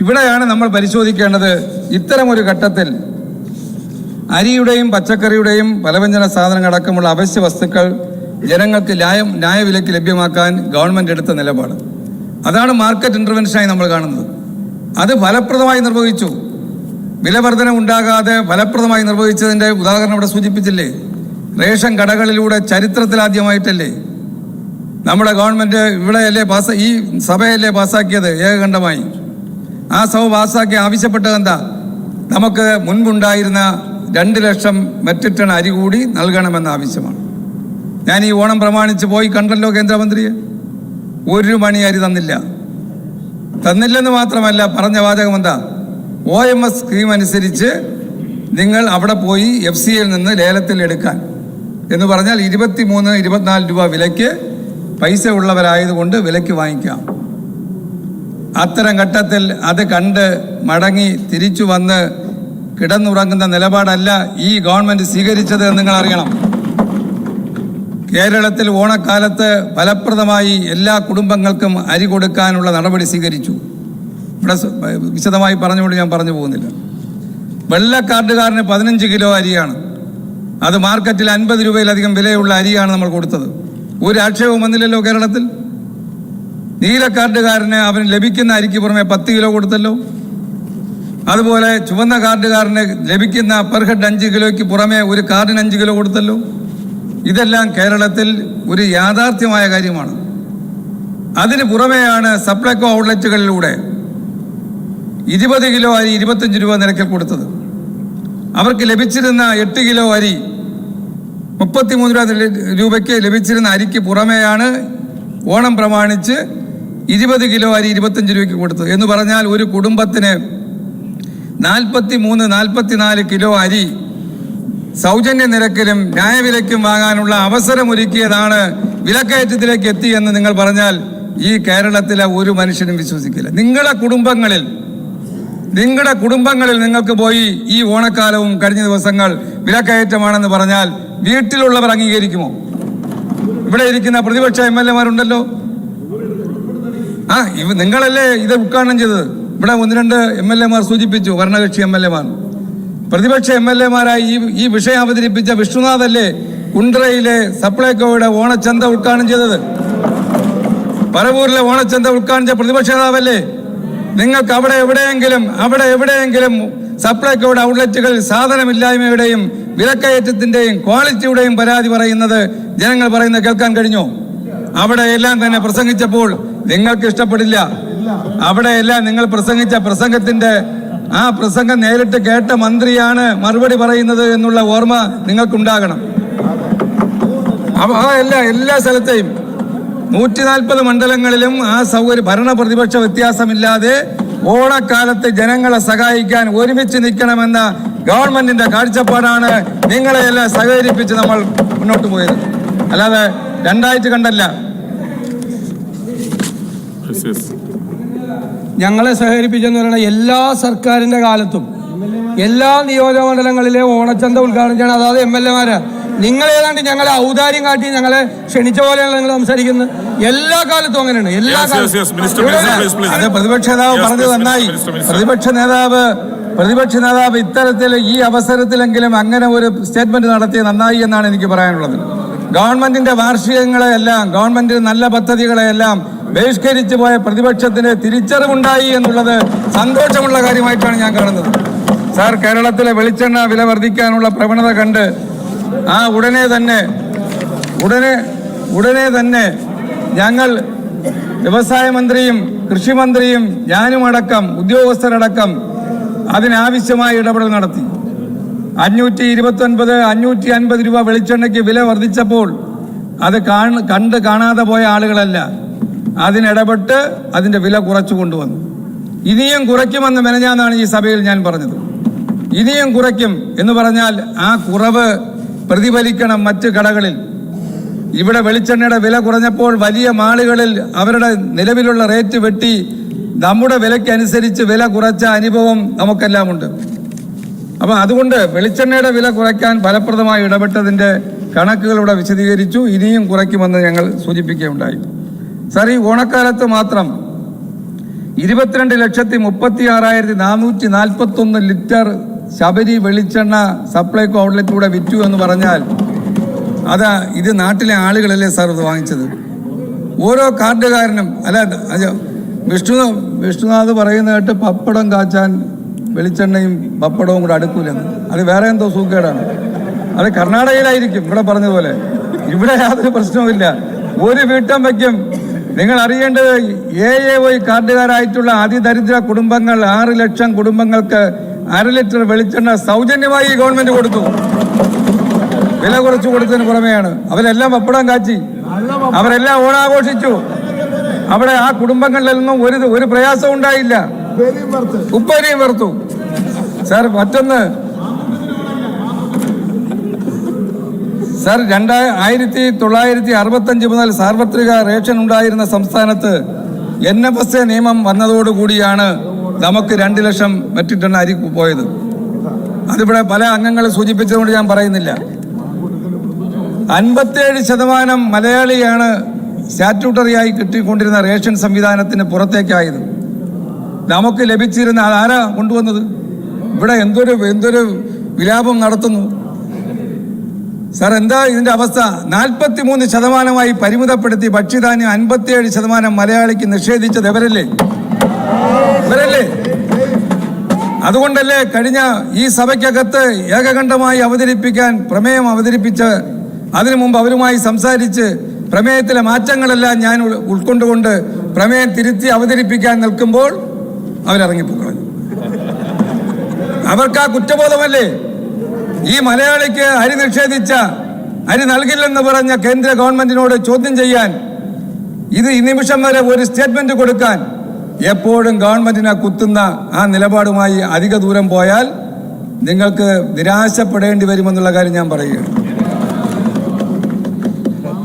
ഇവിടെയാണ് നമ്മൾ പരിശോധിക്കേണ്ടത് ഇത്തരമൊരു ഘട്ടത്തിൽ അരിയുടെയും പച്ചക്കറിയുടെയും പലവ്യഞ്ജന സാധനങ്ങൾ അടക്കമുള്ള അവശ്യ വസ്തുക്കൾ ജനങ്ങൾക്ക് ന്യായം ന്യായവിലയ്ക്ക് ലഭ്യമാക്കാൻ ഗവൺമെന്റ് എടുത്ത നിലപാട്. അതാണ് മാർക്കറ്റ് ഇന്റർവെൻഷനായി നമ്മൾ കാണുന്നത്. അത് ഫലപ്രദമായി നിർവഹിച്ചു. വിലവർധന ഉണ്ടാകാതെ ഫലപ്രദമായി നിർവഹിച്ചതിന്റെ ഉദാഹരണം ഇവിടെ സൂചിപ്പിച്ചില്ലേ? റേഷൻ കടകളിലൂടെ ചരിത്രത്തിലാദ്യമായിട്ടല്ലേ? നമ്മുടെ ഗവൺമെന്റ് ഇവിടെയല്ലേ പാസ് ഈ സഭയല്ലേ പാസ്സാക്കിയത് ഏകകണ്ഠമായി. ആ സഭ പാസ്സാക്കി ആവശ്യപ്പെട്ടത് എന്താ? നമുക്ക് മുൻപുണ്ടായിരുന്ന രണ്ട് ലക്ഷം മെട്രിക് ടൺ അരി കൂടി നൽകണമെന്ന ആവശ്യമാണ്. ഞാൻ ഈ ഓണം പ്രമാണിച്ച് പോയി കണ്ടല്ലോ കേന്ദ്രമന്ത്രിയെ. ഒരു മണി അരി തന്നില്ല. തന്നില്ലെന്ന് മാത്രമല്ല പറഞ്ഞ വാചകം എന്താ? ഒ എം എസ് സ്കീം അനുസരിച്ച് നിങ്ങൾ അവിടെ പോയി എഫ് സി യിൽ നിന്ന് ലേലത്തിൽ എടുക്കാൻ. എന്ന് പറഞ്ഞാൽ ഇരുപത്തി മൂന്ന് ഇരുപത്തിനാല് രൂപ വിലയ്ക്ക് പൈസ ഉള്ളവരായതുകൊണ്ട് വിലയ്ക്ക് വാങ്ങിക്കാം. അത്തരം ഘട്ടത്തിൽ അത് കണ്ട് മടങ്ങി തിരിച്ചു വന്ന് കിടന്നുറങ്ങുന്ന നിലപാടല്ല ഈ ഗവൺമെന്റ് സ്വീകരിച്ചത് എന്ന് നിങ്ങൾ അറിയണം. കേരളത്തിൽ ഓണക്കാലത്ത് ഫലപ്രദമായി എല്ലാ കുടുംബങ്ങൾക്കും അരി കൊടുക്കാനുള്ള നടപടി സ്വീകരിച്ചു. ഇവിടെ വിശദമായി പറഞ്ഞുകൊണ്ട് ഞാൻ പറഞ്ഞു പോകുന്നില്ല. വെള്ള കാർഡുകാരന് പതിനഞ്ച് കിലോ അരിയാണ്. അത് മാർക്കറ്റിൽ അൻപത് രൂപയിലധികം വിലയുള്ള അരിയാണ് നമ്മൾ കൊടുത്തത്. ഒരു ആക്ഷേപവും വന്നില്ലല്ലോ കേരളത്തിൽ? നീല കാർഡുകാരന് അവന് ലഭിക്കുന്ന അരിക്ക് പുറമെ പത്ത് കിലോ കൊടുത്തല്ലോ. അതുപോലെ ചുവന്ന കാർഡുകാരന് ലഭിക്കുന്ന പെർ ഹെഡ് അഞ്ച് കിലോയ്ക്ക് പുറമെ ഒരു കാർഡിന് അഞ്ച് കിലോ കൊടുത്തല്ലോ. ഇതെല്ലാം കേരളത്തിൽ ഒരു യാഥാർത്ഥ്യമായ കാര്യമാണ്. അതിന് പുറമെയാണ് സപ്ലൈകോ ഔട്ട്ലെറ്റുകളിലൂടെ ഇരുപത് കിലോ അരി ഇരുപത്തഞ്ച് രൂപ നിരക്കിൽ കൊടുത്തത്. അവർക്ക് ലഭിച്ചിരുന്ന എട്ട് കിലോ അരി മുപ്പത്തിമൂന്ന് രൂപ രൂപയ്ക്ക് ലഭിച്ചിരുന്ന അരിക്ക് പുറമെയാണ് ഓണം പ്രമാണിച്ച് ഇരുപത് കിലോ അരി ഇരുപത്തഞ്ച് രൂപയ്ക്ക് കൊടുത്തു എന്ന് പറഞ്ഞാൽ ഒരു കുടുംബത്തിന് നാൽപ്പത്തി മൂന്ന് നാൽപ്പത്തിനാല് കിലോ അരി സൗജന്യ നിരക്കിലും ന്യായവിലയ്ക്കും വാങ്ങാനുള്ള അവസരമൊരുക്കിയതാണ് വിലക്കയറ്റത്തിലേക്ക് എത്തി എന്ന് നിങ്ങൾ പറഞ്ഞാൽ ഈ കേരളത്തിലെ ഒരു മനുഷ്യനും വിശ്വസിക്കില്ല. നിങ്ങളുടെ കുടുംബങ്ങളിൽ നിങ്ങളുടെ കുടുംബങ്ങളിൽ നിങ്ങൾക്ക് പോയി ഈ ഓണക്കാലവും കഴിഞ്ഞ ദിവസങ്ങൾ വിലക്കയറ്റമാണെന്ന് പറഞ്ഞാൽ വീട്ടിലുള്ളവർ അംഗീകരിക്കുമോ? ഇവിടെ ഇരിക്കുന്ന പ്രതിപക്ഷ എം എൽ എമാരുണ്ടല്ലോ ആ ഇവ നിങ്ങളല്ലേ ഇത് ഉദ്ഘാടനം ചെയ്തത്? ഇവിടെ ഒന്ന് രണ്ട് എം എൽ എമാർ സൂചിപ്പിച്ചു ഭരണകക്ഷി എം എൽ എമാർ പ്രതിപക്ഷ എം എൽ എമാരായി ഈ ഈ വിഷയം അവതരിപ്പിച്ച വിഷ്ണുനാഥല്ലേ കുണ്ട്രയിലെ സപ്ലൈകോയുടെ ഓണച്ചന്ത ഉദ്ഘാടനം ചെയ്തത്? പരവൂരിലെ ഓണച്ചന്ത ഉദ്ഘാടനിച്ച പ്രതിപക്ഷ നേതാവല്ലേ? നിങ്ങൾക്ക് അവിടെ എവിടെയെങ്കിലും അവിടെ എവിടെയെങ്കിലും സപ്ലൈകോയുടെ ഔട്ട്ലെറ്റുകളിൽ സാധനമില്ലായ്മയുടെയും വിലക്കയറ്റത്തിന്റെയും ക്വാളിറ്റിയുടെയും പരാതി പറയുന്നത് ജനങ്ങൾ പറയുന്നത് കേൾക്കാൻ കഴിഞ്ഞോ? അവിടെ എല്ലാം തന്നെ പ്രസംഗിച്ചപ്പോൾ നിങ്ങൾക്ക് ഇഷ്ടപ്പെടില്ല അവിടെയെല്ലാം നിങ്ങൾ പ്രസംഗിച്ച പ്രസംഗത്തിന്റെ ആ പ്രസംഗം നേരിട്ട് കേട്ട മന്ത്രിയാണ് മറുപടി പറയുന്നത് എന്നുള്ള ഓർമ്മ നിങ്ങൾക്കുണ്ടാകണം. അല്ല എല്ലാ സ്ഥലത്തെയും നൂറ്റി നാൽപ്പത് മണ്ഡലങ്ങളിലും ആ സൗകര്യ ഭരണ പ്രതിപക്ഷ വ്യത്യാസമില്ലാതെ ഓണക്കാലത്ത് ജനങ്ങളെ സഹായിക്കാൻ ഒരുമിച്ച് നിൽക്കണമെന്ന ഗവൺമെന്റിന്റെ കാഴ്ചപ്പാടാണ് നിങ്ങളെയെല്ലാം സഹകരിപ്പിച്ച് നമ്മൾ മുന്നോട്ട് പോയത്. അല്ലാതെ രണ്ടായിട്ട് കണ്ടല്ല. ഞങ്ങളെ സഹകരിപ്പിച്ചെന്ന് പറയുന്ന എല്ലാ സർക്കാരിന്റെ കാലത്തും എല്ലാ നിയോജക മണ്ഡലങ്ങളിലെ ഓണച്ചന്ത ഉദ്ഘാടനം ചെയ്യണം. അതായത് എം എൽ എമാര്. നിങ്ങൾ ഏതാണ്ട് ഞങ്ങളെ ഔദാര്യം കാട്ടി ഞങ്ങളെ ക്ഷണിച്ച പോലെയാണ് നിങ്ങൾ സംസാരിക്കുന്നത്. എല്ലാ കാലത്തും അങ്ങനെയാണ്. എല്ലാ കാലത്തും. അത് പ്രതിപക്ഷ നേതാവ് പറഞ്ഞു പറഞ്ഞത് നന്നായി. പ്രതിപക്ഷ നേതാവ് പ്രതിപക്ഷ നേതാവ് ഇത്തരത്തിൽ ഈ അവസരത്തിലെങ്കിലും അങ്ങനെ ഒരു സ്റ്റേറ്റ്മെന്റ് നടത്തിയ നന്നായി എന്നാണ് എനിക്ക് പറയാനുള്ളത്. ഗവൺമെന്റിന്റെ വാർഷികങ്ങളെയെല്ലാം ഗവൺമെന്റിന്റെ നല്ല പദ്ധതികളെയെല്ലാം ബഹിഷ്കരിച്ചു പോയ പ്രതിപക്ഷത്തിന് തിരിച്ചറിവുണ്ടായി എന്നുള്ളത് സന്തോഷമുള്ള കാര്യമായിട്ടാണ് ഞാൻ കാണുന്നത്. സാർ കേരളത്തിലെ വെളിച്ചെണ്ണ വില വർദ്ധിക്കാനുള്ള പ്രവണത കണ്ട് ആ ഉടനെ തന്നെ ഉടനെ ഉടനെ തന്നെ ഞങ്ങൾ വ്യവസായ മന്ത്രിയും കൃഷിമന്ത്രിയും ഞാനുമടക്കം ഉദ്യോഗസ്ഥരടക്കം അതിനാവശ്യമായ ഇടപെടൽ നടത്തി. അഞ്ഞൂറ്റി ഇരുപത്തി ഒൻപത് അഞ്ഞൂറ്റി അൻപത് രൂപ വെളിച്ചെണ്ണയ്ക്ക് വില വർദ്ധിച്ചപ്പോൾ അത് കാണ കണ്ട് കാണാതെ പോയ ആളുകളല്ല. അതിനിടപെട്ട് അതിന്റെ വില കുറച്ചു കൊണ്ടുവന്നു. ഇനിയും കുറയ്ക്കുമെന്ന് മെനഞ്ഞാന്നാണ് ഈ സഭയിൽ ഞാൻ പറഞ്ഞത്. ഇനിയും കുറയ്ക്കും എന്ന് പറഞ്ഞാൽ ആ കുറവ് പ്രതിഫലിക്കണം മറ്റ് കടകളിൽ. ഇവിടെ വെളിച്ചെണ്ണയുടെ വില കുറഞ്ഞപ്പോൾ വലിയ മാളുകളിൽ അവരുടെ നിലവിലുള്ള റേറ്റ് വെട്ടി നമ്മുടെ വിലയ്ക്കനുസരിച്ച് വില കുറച്ച അനുഭവം നമുക്കെല്ലാം ഉണ്ട് അപ്പൊ അതുകൊണ്ട് വെളിച്ചെണ്ണയുടെ വില കുറയ്ക്കാൻ ഫലപ്രദമായി ഇടപെട്ടതിന്റെ കണക്കുകൾ ഇവിടെ വിശദീകരിച്ചു. ഇനിയും കുറയ്ക്കുമെന്ന് ഞങ്ങൾ സൂചിപ്പിക്കുകയുണ്ടായി. സാർ ഈ ഓണക്കാലത്ത് മാത്രം ഇരുപത്തിരണ്ട് ലക്ഷത്തി മുപ്പത്തി ആറായിരത്തി നാനൂറ്റി നാൽപ്പത്തി ഒന്ന് ലിറ്റർ ശബരി വെളിച്ചെണ്ണ സപ്ലൈകോ ഔട്ട്ലെറ്റിലൂടെ വിറ്റു എന്ന് പറഞ്ഞാൽ അതാ ഇത് നാട്ടിലെ ആളുകളല്ലേ സാർ ഇത് വാങ്ങിച്ചത്? ഓരോ കാർഡുകാരനും അല്ല വിഷ്ണു വിഷ്ണുനാഥ് പറയുന്ന കേട്ട് പപ്പടം കാച്ചാൻ വെളിച്ചെണ്ണയും പപ്പടവും കൂടെ അടുക്കൂലെന്ന്. അത് വേറെ എന്തോ സൂക്കേടാണ്. അത് കർണാടകയിലായിരിക്കും ഇവിടെ പറഞ്ഞതുപോലെ. ഇവിടെ യാതൊരു പ്രശ്നവുമില്ല. ഒരു വീട്ടമ്മയ്ക്കും നിങ്ങൾ അറിയേണ്ടത് എ എ വൈ കാർഡുകാരായിട്ടുള്ള അതിദരിദ്ര കുടുംബങ്ങൾ ആറ് ലക്ഷം കുടുംബങ്ങൾക്ക് അര ലിറ്റർ വെളിച്ചെണ്ണ സൗജന്യമായി ഗവൺമെന്റ് കൊടുത്തു. വില കുറച്ചു കൊടുത്തതിന് പുറമെയാണ്. അവരെല്ലാം പപ്പടം കാച്ചി. അവരെല്ലാം ഓണാഘോഷിച്ചു. അവിടെ ആ കുടുംബങ്ങളിലൊന്നും ഒരു ഒരു പ്രയാസം ഉണ്ടായില്ല. ഉപ്പരിയും വെറുത്തു. സാർ മറ്റൊന്ന് സാർ രണ്ടാ ആയിരത്തി തൊള്ളായിരത്തി അറുപത്തഞ്ച് മുതൽ സാർവത്രിക റേഷൻ ഉണ്ടായിരുന്ന സംസ്ഥാനത്ത് എൻ എഫ് എസ് എ നിയമം വന്നതോടുകൂടിയാണ് നമുക്ക് രണ്ട് ലക്ഷം മെട്രിക് ടൺ അരി പോയത്. അതിവിടെ പല അംഗങ്ങൾ സൂചിപ്പിച്ചതുകൊണ്ട് ഞാൻ പറയുന്നില്ല. അൻപത്തേഴ് ശതമാനം മലയാളിയാണ് സ്റ്റാറ്റ്യൂട്ടറിയായി കിട്ടിക്കൊണ്ടിരുന്ന റേഷൻ സംവിധാനത്തിന് പുറത്തേക്കായത്. നമുക്ക് ലഭിച്ചിരുന്ന അതാരാ കൊണ്ടുവന്നത്? ഇവിടെ എന്തൊരു എന്തൊരു വിലാപം നടത്തുന്നു? സാർ എന്താ ഇതിന്റെ അവസ്ഥ? നാൽപ്പത്തി മൂന്ന് ശതമാനമായി പരിമിതപ്പെടുത്തി ഭക്ഷ്യധാന്യം അൻപത്തിയേഴ് ശതമാനം മലയാളിക്ക് നിഷേധിച്ചത് ഇവരല്ലേ? ഇവരല്ലേ? അതുകൊണ്ടല്ലേ കഴിഞ്ഞ ഈ സഭയ്ക്കകത്ത് ഏകകണ്ഠമായി അവതരിപ്പിക്കാൻ പ്രമേയം അവതരിപ്പിച്ച് അതിനു മുമ്പ് അവരുമായി സംസാരിച്ച് പ്രമേയത്തിലെ മാറ്റങ്ങളെല്ലാം ഞാൻ ഉൾക്കൊണ്ടുകൊണ്ട് പ്രമേയം തിരുത്തി അവതരിപ്പിക്കാൻ നിൽക്കുമ്പോൾ അവരിറങ്ങിപ്പോ അവർക്ക് ആ കുറ്റബോധമല്ലേ? ഈ മലയാളിക്ക് അരി നിഷേധിച്ച അരി നൽകില്ലെന്ന് പറഞ്ഞ കേന്ദ്ര ഗവൺമെന്റിനോട് ചോദ്യം ചെയ്യാൻ ഇത് ഈ നിമിഷം വരെ ഒരു സ്റ്റേറ്റ്മെന്റ് കൊടുക്കാൻ എപ്പോഴും ഗവൺമെന്റിനെ കുത്തുന്ന ആ നിലപാടുമായി അധിക ദൂരം പോയാൽ നിങ്ങൾക്ക് നിരാശപ്പെടേണ്ടി വരുമെന്നുള്ള കാര്യം ഞാൻ പറയുകയാണ്.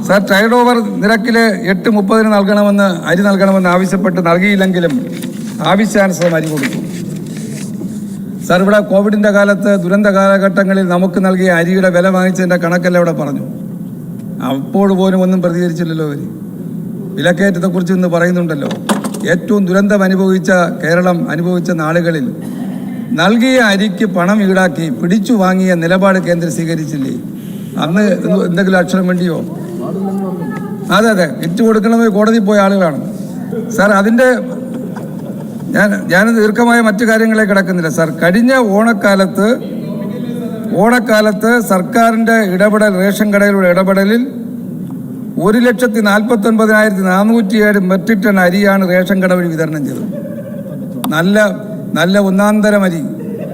സാർ ട്രൈഡ് ഓവർ നിരക്കിൽ എട്ട് മുപ്പതിന് നൽകണമെന്ന് അരി നൽകണമെന്ന് ആവശ്യപ്പെട്ട് നൽകിയില്ലെങ്കിലും ആവശ്യാനുസൃതം അരി കൊടുക്കും. സാർ ഇവിടെ കോവിഡിന്റെ കാലത്ത് ദുരന്ത കാലഘട്ടങ്ങളിൽ നമുക്ക് നൽകിയ അരിയുടെ വില വാങ്ങിച്ചതിന്റെ കണക്കല്ല ഇവിടെ പറഞ്ഞു. അപ്പോൾ പോലും ഒന്നും പ്രതികരിച്ചില്ലല്ലോ അവർ വിലക്കയറ്റത്തെക്കുറിച്ച് ഇന്ന് പറയുന്നുണ്ടല്ലോ. ഏറ്റവും ദുരന്തം അനുഭവിച്ച കേരളം അനുഭവിച്ച നാളുകളിൽ നൽകിയ അരിക്ക് പണം ഈടാക്കി പിടിച്ചു വാങ്ങിയ നിലപാട് കേന്ദ്രം സ്വീകരിച്ചില്ലേ? അന്ന് എന്തെങ്കിലും അക്ഷരം വേണ്ടിയോ? അതെ അതെ. വിറ്റ് കൊടുക്കണമെങ്കിൽ കോടതി പോയ ആളുകളാണ്. സാർ അതിന്റെ ഞാൻ ഞാൻ ദീർഘമായ മറ്റു കാര്യങ്ങളെ കിടക്കുന്നില്ല സാർ. കഴിഞ്ഞ ഓണക്കാലത്ത് ഓണക്കാലത്ത് സർക്കാരിന്റെ ഇടപെടൽ റേഷൻ കടയിലുള്ള ഇടപെടലിൽ ഒരു ലക്ഷത്തി നാൽപ്പത്തി ഒൻപതിനായിരത്തി നാനൂറ്റി ഏഴ് മെട്രിക് ടൺ അരിയാണ് റേഷൻ കട വഴി വിതരണം ചെയ്തത്. നല്ല നല്ല ഒന്നാന്തരം അരി.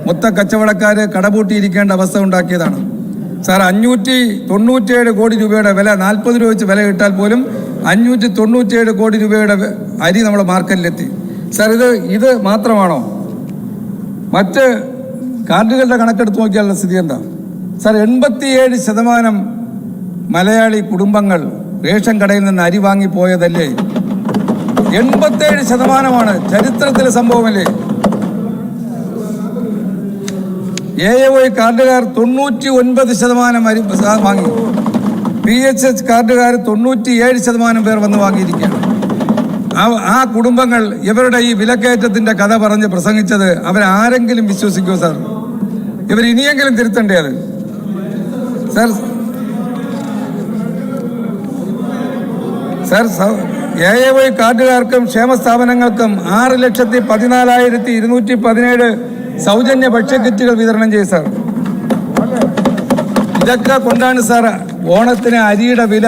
മൊത്ത കച്ചവടക്കാർ കടപൂട്ടിയിരിക്കേണ്ട അവസ്ഥ ഉണ്ടാക്കിയതാണ്. സാർ അഞ്ഞൂറ്റി തൊണ്ണൂറ്റിയേഴ് കോടി രൂപയുടെ വില നാൽപ്പത് രൂപ വെച്ച് വില കിട്ടാൽ പോലും അഞ്ഞൂറ്റി തൊണ്ണൂറ്റിയേഴ് കോടി രൂപയുടെ അരി നമ്മുടെ മാർക്കറ്റിലെത്തി. സാർ ഇത് ഇത് മാത്രമാണോ? മറ്റ് കാർഡുകളുടെ കണക്കെടുത്ത് നോക്കിയാലുള്ള സ്ഥിതി എന്താ? സാർ എൺപത്തിയേഴ് ശതമാനം മലയാളി കുടുംബങ്ങൾ റേഷൻ കടയിൽ നിന്ന് അരി വാങ്ങിപ്പോയതല്ലേ? എൺപത്തേഴ് ശതമാനമാണ് ചരിത്രത്തിലെ സംഭവമല്ലേ? എ എ വൈ കാർഡുകാർ തൊണ്ണൂറ്റി ഒൻപത് ശതമാനം അരി വാങ്ങി. പി എച്ച് എച്ച് കാർഡുകാർ തൊണ്ണൂറ്റി ഏഴ് ശതമാനം പേർ വന്ന് വാങ്ങിയിരിക്കുകയാണ്. ആ കുടുംബങ്ങൾ ഇവരുടെ ഈ വിലക്കയറ്റത്തിന്റെ കഥ പറഞ്ഞ് പ്രസംഗിച്ചത് അവരാരെങ്കിലും വിശ്വസിക്കുമോ സാർ? ഇവർ ഇനിയെങ്കിലും തിരുത്തണ്ടേ അത്? Sir sir A A Y കാർഡുകാർക്കും ക്ഷേമ സ്ഥാപനങ്ങൾക്കും ആറ് ലക്ഷത്തി പതിനാലായിരത്തി ഇരുന്നൂറ്റി പതിനേഴ് സൗജന്യ ഭക്ഷ്യക്കിറ്റുകൾ വിതരണം ചെയ്യും സാർ. ഇതൊക്കെ കൊണ്ടാണ് സാർ ഓണത്തിന് അരിയുടെ വില